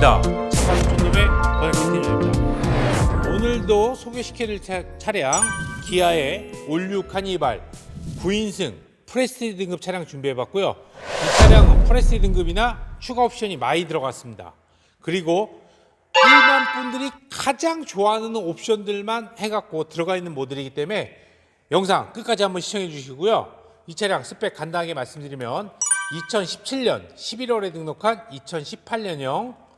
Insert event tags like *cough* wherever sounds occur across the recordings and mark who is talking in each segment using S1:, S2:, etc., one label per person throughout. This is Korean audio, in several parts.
S1: 반갑습니다. 촌놈의 번역팀입니다. 오늘도 차- 차량 기아의 올류 카니발 9인승 프레스티 등급 차량 준비해봤고요. 이 차량은 프레스티 등급이나 추가 옵션이 많이 들어갔습니다. 그리고 일반 분들이 가장 좋아하는 옵션들만 해갖고 들어가 있는 모델이기 때문에 영상 끝까지 한번 시청해 주시고요. 이 차량 스펙 간단하게 말씀드리면 2017년 11월에 등록한 2018년형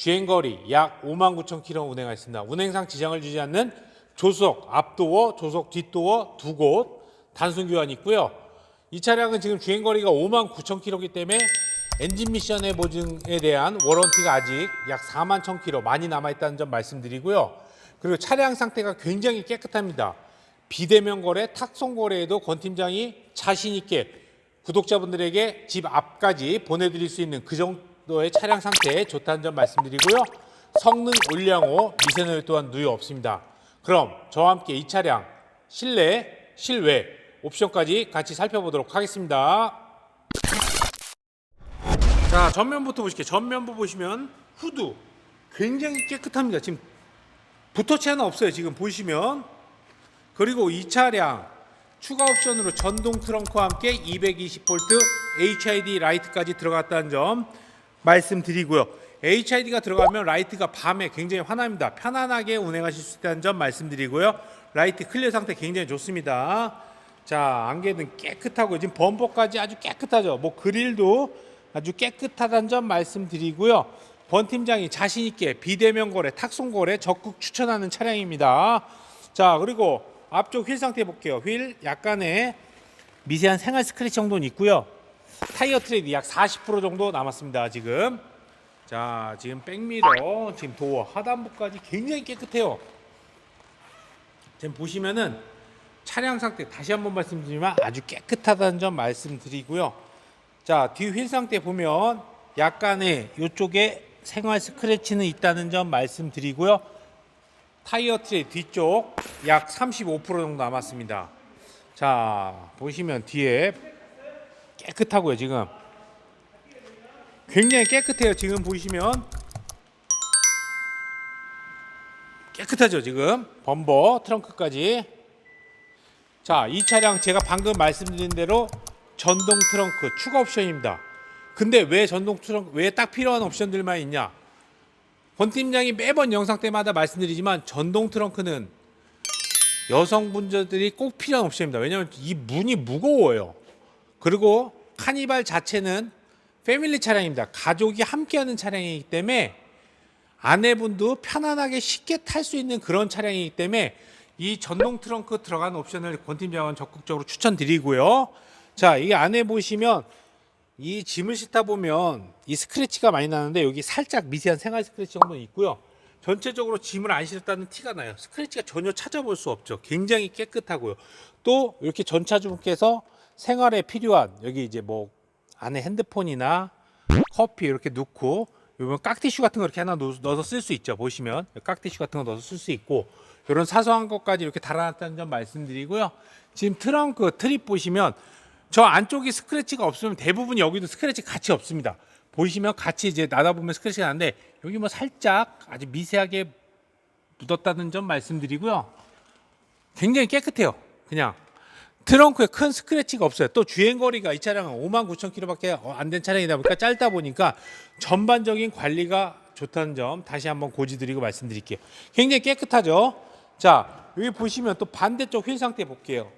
S1: 주행거리 약 5만 9천 킬로 운행하였습니다. 운행상 지장을 주지 않는 조수석 앞도어, 조수석 뒷도어 두 곳 단순 교환이 있고요. 이 차량은 지금 주행거리가 5만 9천 킬로이기 때문에 엔진 미션의 보증에 대한 워런티가 아직 약 4만 1천 킬로 많이 남아있다는 점 말씀드리고요. 그리고 차량 상태가 굉장히 깨끗합니다. 비대면 거래, 탁송 거래에도 권 팀장이 자신 있게 구독자분들에게 집 앞까지 보내드릴 수 있는 그 정도 의 차량 상태에 좋다는 점 말씀드리고요. 성능 올량호 미세노유 또한 누유 없습니다. 그럼 저와 함께 이 차량 실내, 실외 옵션까지 같이 살펴보도록 하겠습니다. 자 전면부터 보실게요. 전면부 보시면 후드 굉장히 깨끗합니다. 지금 붓터치 하나 없어요. 지금 보시면 그리고 이 차량 추가 옵션으로 전동 트렁크와 함께 220V HID 라이트까지 들어갔다는 점 말씀드리고요. HID가 들어가면 라이트가 밤에 굉장히 환합니다. 편안하게 운행하실 수 있다는 점 말씀드리고요. 라이트 클리어 상태 굉장히 좋습니다. 자, 안개는 깨끗하고 지금 범퍼까지 아주 깨끗하죠. 뭐 그릴도 아주 깨끗하다는 점 말씀드리고요. 번 팀장이 자신 있게 비대면 거래, 탁송 거래 적극 추천하는 차량입니다. 자, 그리고 앞쪽 휠 상태 볼게요. 휠 약간의 미세한 생활 스크래치 정도는 있고요. 타이어 트레이드 약 40% 정도 남았습니다. 지금. 자, 지금 백미러, 지금 도어, 하단부까지 굉장히 깨끗해요. 지금 보시면은 차량 상태 다시 한번 말씀드리지만 아주 깨끗하다는 점 말씀드리고요. 자, 뒤휠 상태 보면 약간의 이쪽에 생활 스크래치는 있다는 점 말씀드리고요. 타이어 트레이 뒤쪽 약 35% 정도 남았습니다. 자, 보시면 뒤에 깨끗하고요, 지금. 굉장히 깨끗해요, 지금 보시면. 깨끗하죠, 지금. 범버, 트렁크까지. 자, 이 차량 제가 방금 말씀드린 대로 전동 트렁크 추가 옵션입니다. 근데 왜 전동 트렁크, 왜 딱 필요한 옵션들만 있냐? 권 팀장이 매번 영상 때마다 말씀드리지만 전동 트렁크는 여성분들이 꼭 필요한 옵션입니다. 왜냐하면 이 문이 무거워요. 그리고 카니발 자체는 패밀리 차량입니다. 가족이 함께하는 차량이기 때문에 아내분도 편안하게 쉽게 탈 수 있는 그런 차량이기 때문에 이 전동 트렁크 들어간 옵션을 권 팀장은 적극적으로 추천드리고요. 자, 이게 안에 보시면 이 짐을 싣다 보면 이 스크래치가 많이 나는데 여기 살짝 미세한 생활 스크래치 정도는 있고요. 전체적으로 짐을 안 실었다는 티가 나요. 스크래치가 전혀 찾아볼 수 없죠. 굉장히 깨끗하고요. 또 이렇게 전차주분께서 생활에 필요한 여기 이제 뭐 안에 핸드폰이나 커피 이렇게 넣고 이런 깍티슈 같은 거 이렇게 하나 넣- 넣어서 쓸 수 있죠. 보시면 깍티슈 같은 거 넣어서 쓸 수 있고 이런 사소한 것까지 이렇게 달아놨다는 점 말씀드리고요. 지금 트렁크 트립 보시면 저 안쪽이 스크래치가 없으면 대부분 여기도 스크래치 같이 없습니다. 보시면 같이 이제 나다 보면 스크래치가 나는데 여기 뭐 살짝 아주 미세하게 묻었다는 점 말씀드리고요. 굉장히 깨끗해요. 그냥 트렁크에 큰 스크래치가 없어요. 또 주행 거리가 이 차량은 5만 9천 킬로밖에 안 된 차량이다 보니까 짧다 보니까 전반적인 관리가 좋다는 점 다시 한번 고지드리고 말씀드릴게요. 굉장히 깨끗하죠. 자 여기 보시면 또 반대쪽 휠 상태 볼게요.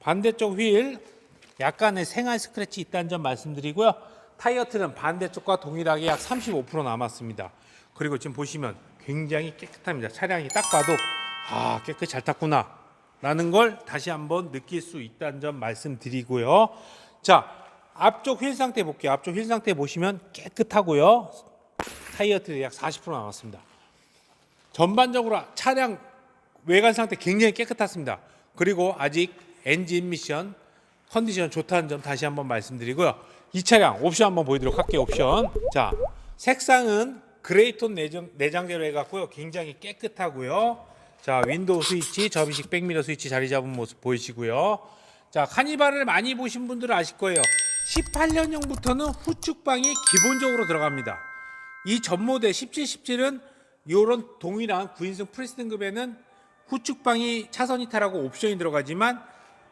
S1: 반대쪽 휠 약간의 생활 스크래치 있다는 점 말씀드리고요. 타이어 틀은 반대쪽과 동일하게 약 35% 남았습니다. 그리고 지금 보시면 굉장히 깨끗합니다. 차량이 딱 봐도 아 깨끗이 잘 탔구나 라는 걸 다시 한번 느낄 수 있다는 점 말씀드리고요. 자 앞쪽 휠 상태 볼게요. 앞쪽 휠 상태 보시면 깨끗하고요. 타이어 틀약40% 남았습니다. 전반적으로 차량 외관 상태 굉장히 깨끗했습니다. 그리고 아직 엔진 미션 컨디션 좋다는 점 다시 한번 말씀드리고요. 이 차량 옵션 한번 보여드리도록 할게요. 옵션. 자, 색상은 그레이톤 내장, 내장재로 해갖고요. 굉장히 깨끗하고요. 자, 윈도우 스위치, 접이식 백미러 스위치 자리 잡은 모습 보이시고요. 자, 카니발을 많이 보신 분들은 아실 거예요. 18년형부터는 후축방이 기본적으로 들어갑니다. 이 전모델 17, 17은 이런 동일한 9인승 프레스 등급에는 후축방이 차선 이탈하고 옵션이 들어가지만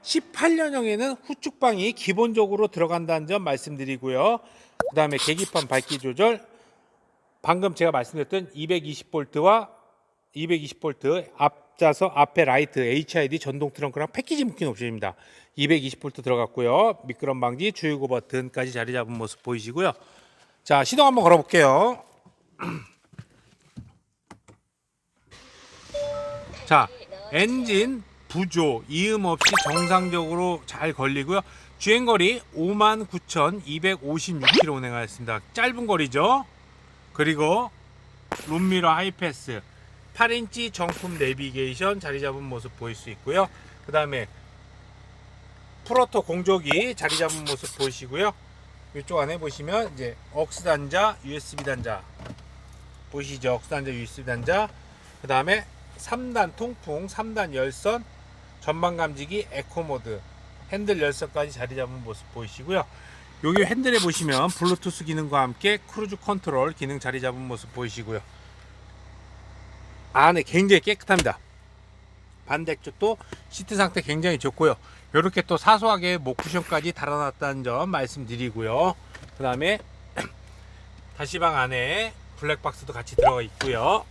S1: 18년형에는 후축방이 기본적으로 들어간다는 점 말씀드리고요. 그 다음에 계기판 밝기 조절, 방금 제가 말씀드렸던 220V와 220V 앞좌석 앞에 라이트 HID 전동 트렁크랑 패키지 묶인 옵션입니다. 220V 들어갔고요. 미끄럼 방지 주유구 버튼까지 자리 잡은 모습 보이시고요. 자 시동 한번 걸어볼게요. *clears throat* 자 엔진 부조 이음 없이 정상적으로 잘 걸리고요. 주행거리 59,256km 운행하였습니다. 짧은 거리죠. 그리고 룸미러 하이패스 8인치 정품 내비게이션 자리 잡은 모습 보일 수 있고요. 그 다음에 프로토 공조기 자리 잡은 모습 보이시고요. 이쪽 안에 보시면 이제 억스 단자, USB 단자 보이시죠? 억스 단자, USB 단자. 그 다음에 3단 통풍, 3단 열선, 전방 감지기, 에코 모드, 핸들 열선까지 자리 잡은 모습 보이시고요. 여기 핸들에 보시면 블루투스 기능과 함께 크루즈 컨트롤 기능 자리 잡은 모습 보이시고요. 안에 굉장히 깨끗합니다. 반대쪽도 시트 상태 굉장히 좋고요. 이렇게 또 사소하게 목 쿠션까지 달아놨다는 점 말씀드리고요. 그 다음에 다시방 안에 블랙박스도 같이 들어가 있고요.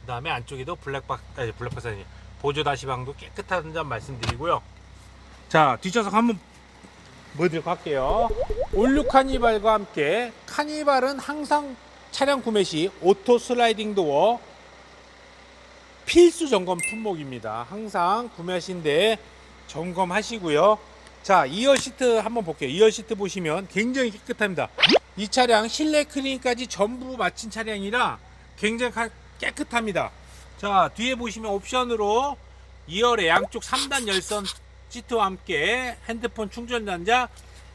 S1: 그 다음에 안쪽에도 블랙박스, 아니 블랙박스 아니 보조 다시방도 깨끗한 점 말씀드리고요. 자 뒷좌석 한번 보여드리도록 할게요. 올류 카니발과 함께 카니발은 항상 차량 구매 시 오토 슬라이딩 도어 필수 점검 품목입니다. 항상 구매하신 데 점검하시고요. 자, 2열 시트 한번 볼게요. 2열 시트 보시면 굉장히 깨끗합니다. 이 차량 실내 클린까지 전부 마친 차량이라 굉장히 가- 깨끗합니다. 자, 뒤에 보시면 옵션으로 2열에 양쪽 3단 열선 시트와 함께 핸드폰 충전 단자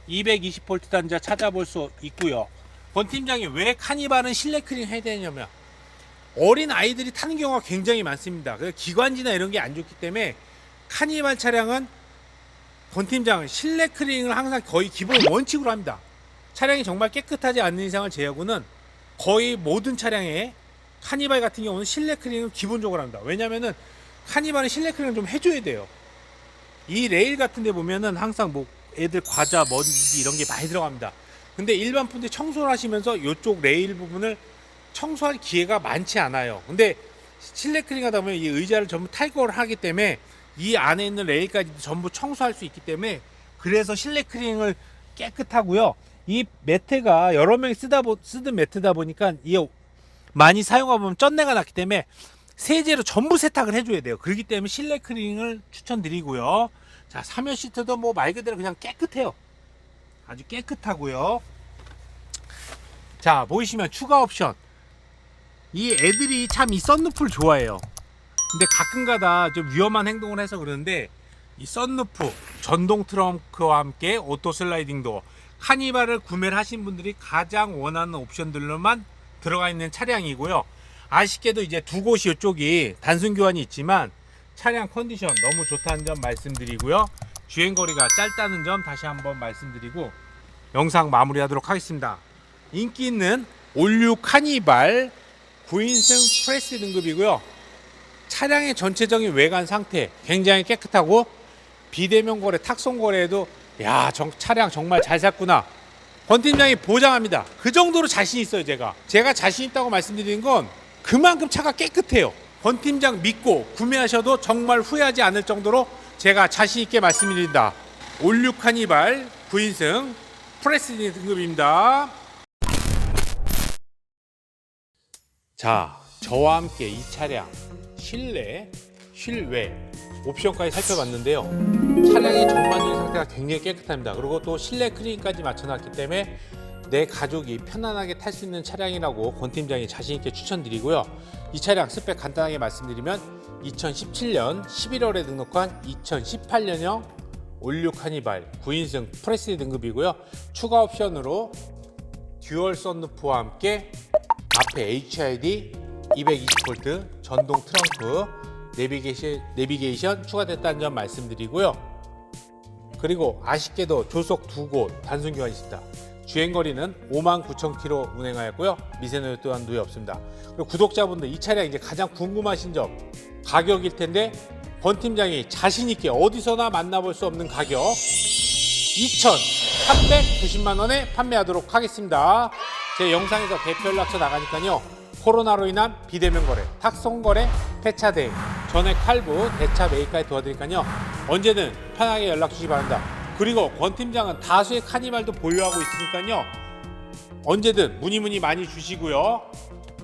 S1: 220V 단자 찾아볼 수 있고요. 권 팀장이 왜 카니발은 실내 클린 해야 되냐면 어린 아이들이 타는 경우가 굉장히 많습니다. 그 기관지나 이런 게 안 좋기 때문에 카니발 차량은 권 팀장은 실내 클리닝을 항상 거의 기본 원칙으로 합니다. 차량이 정말 깨끗하지 않는 이상을 제외하고는 거의 모든 차량에 카니발 같은 경우는 실내 클리닝을 기본적으로 합니다. 왜냐면은 카니발은 실내 클리닝 좀 해줘야 돼요. 이 레일 같은 데 보면은 항상 뭐 애들 과자, 먼지 이런 게 많이 들어갑니다. 근데 일반 분들이 청소를 하시면서 이쪽 레일 부분을 청소할 기회가 많지 않아요. 근데 실내 클링 하다 보면 이 의자를 전부 탈거를 하기 때문에 이 안에 있는 레일까지 전부 청소할 수 있기 때문에 그래서 실내 클링을 깨끗하고요. 이 매트가 여러 명이 쓰다 보, 쓰던 매트다 보니까 이 많이 사용하다 보면 쩐내가 났기 때문에 세제로 전부 세탁을 해줘야 돼요. 그렇기 때문에 실내 클링을 추천드리고요. 자, 3열 시트도 뭐 말 그대로 그냥 깨끗해요. 아주 깨끗하고요. 자, 보이시면 추가 옵션. 이 애들이 참 이 썬루프를 좋아해요. 근데 가끔가다 좀 위험한 행동을 해서 그러는데 이 썬루프 전동 트렁크와 함께 오토 슬라이딩 도어 카니발을 구매를 하신 분들이 가장 원하는 옵션들로만 들어가 있는 차량이고요. 아쉽게도 이제 두 곳이 이쪽이 단순 교환이 있지만 차량 컨디션 너무 좋다는 점 말씀드리고요. 주행 거리가 짧다는 점 다시 한번 말씀드리고 영상 마무리하도록 하겠습니다. 인기 있는 올류 카니발 9인승 프레스 등급이고요. 차량의 전체적인 외관 상태 굉장히 깨끗하고 비대면 거래, 탁송 거래에도 야, 정, 차량 정말 잘 샀구나. 권 팀장이 보장합니다. 그 정도로 자신 있어요, 제가. 제가 자신 있다고 말씀드리는 건 그만큼 차가 깨끗해요. 권 팀장 믿고 구매하셔도 정말 후회하지 않을 정도로 제가 자신 있게 말씀드린다. 올류 카니발 9인승 프레스 등급입니다. 자, 저와 함께 이 차량 실내, 실외 옵션까지 살펴봤는데요. 차량의 전반적인 상태가 굉장히 깨끗합니다. 그리고 또 실내 클리닝까지 맞춰놨기 때문에 내 가족이 편안하게 탈 수 있는 차량이라고 권 팀장이 자신 있게 추천드리고요. 이 차량 스펙 간단하게 말씀드리면 2017년 11월에 등록한 2018년형 올류 카니발 9인승 프레스 등급이고요. 추가 옵션으로 듀얼 썬루프와 함께 앞에 HID 220V 전동 트렁크 내비게이션, 내비게이션 추가됐다는 점 말씀드리고요. 그리고 아쉽게도 조속 두 곳 단순 교환이 있습니다. 주행거리는 5만 9천 킬로 운행하였고요. 미세누유 또한 누유 없습니다. 그리고 구독자분들 이 차량 이제 가장 궁금하신 점 가격일 텐데 권 팀장이 자신 있게 어디서나 만나볼 수 없는 가격 2,390만 원에 판매하도록 하겠습니다. 제 영상에서 대표 연락처 나가니까요. 코로나로 인한 비대면 거래, 탁송 거래, 폐차 대행, 전액 할부, 대차 매입까지 도와드리니까요. 언제든 편하게 연락 주시기 바랍니다. 그리고 권 팀장은 다수의 카니발도 보유하고 있으니까요. 언제든 문의 문의 많이 주시고요.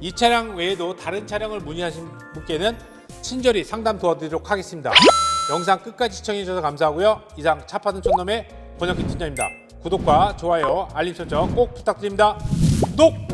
S1: 이 차량 외에도 다른 차량을 문의하신 분께는 친절히 상담 도와드리도록 하겠습니다. 영상 끝까지 시청해 주셔서 감사하고요. 이상 차 파는 촌놈의 권혁기 팀장입니다. 구독과 좋아요, 알림 설정 꼭 부탁드립니다. 구독!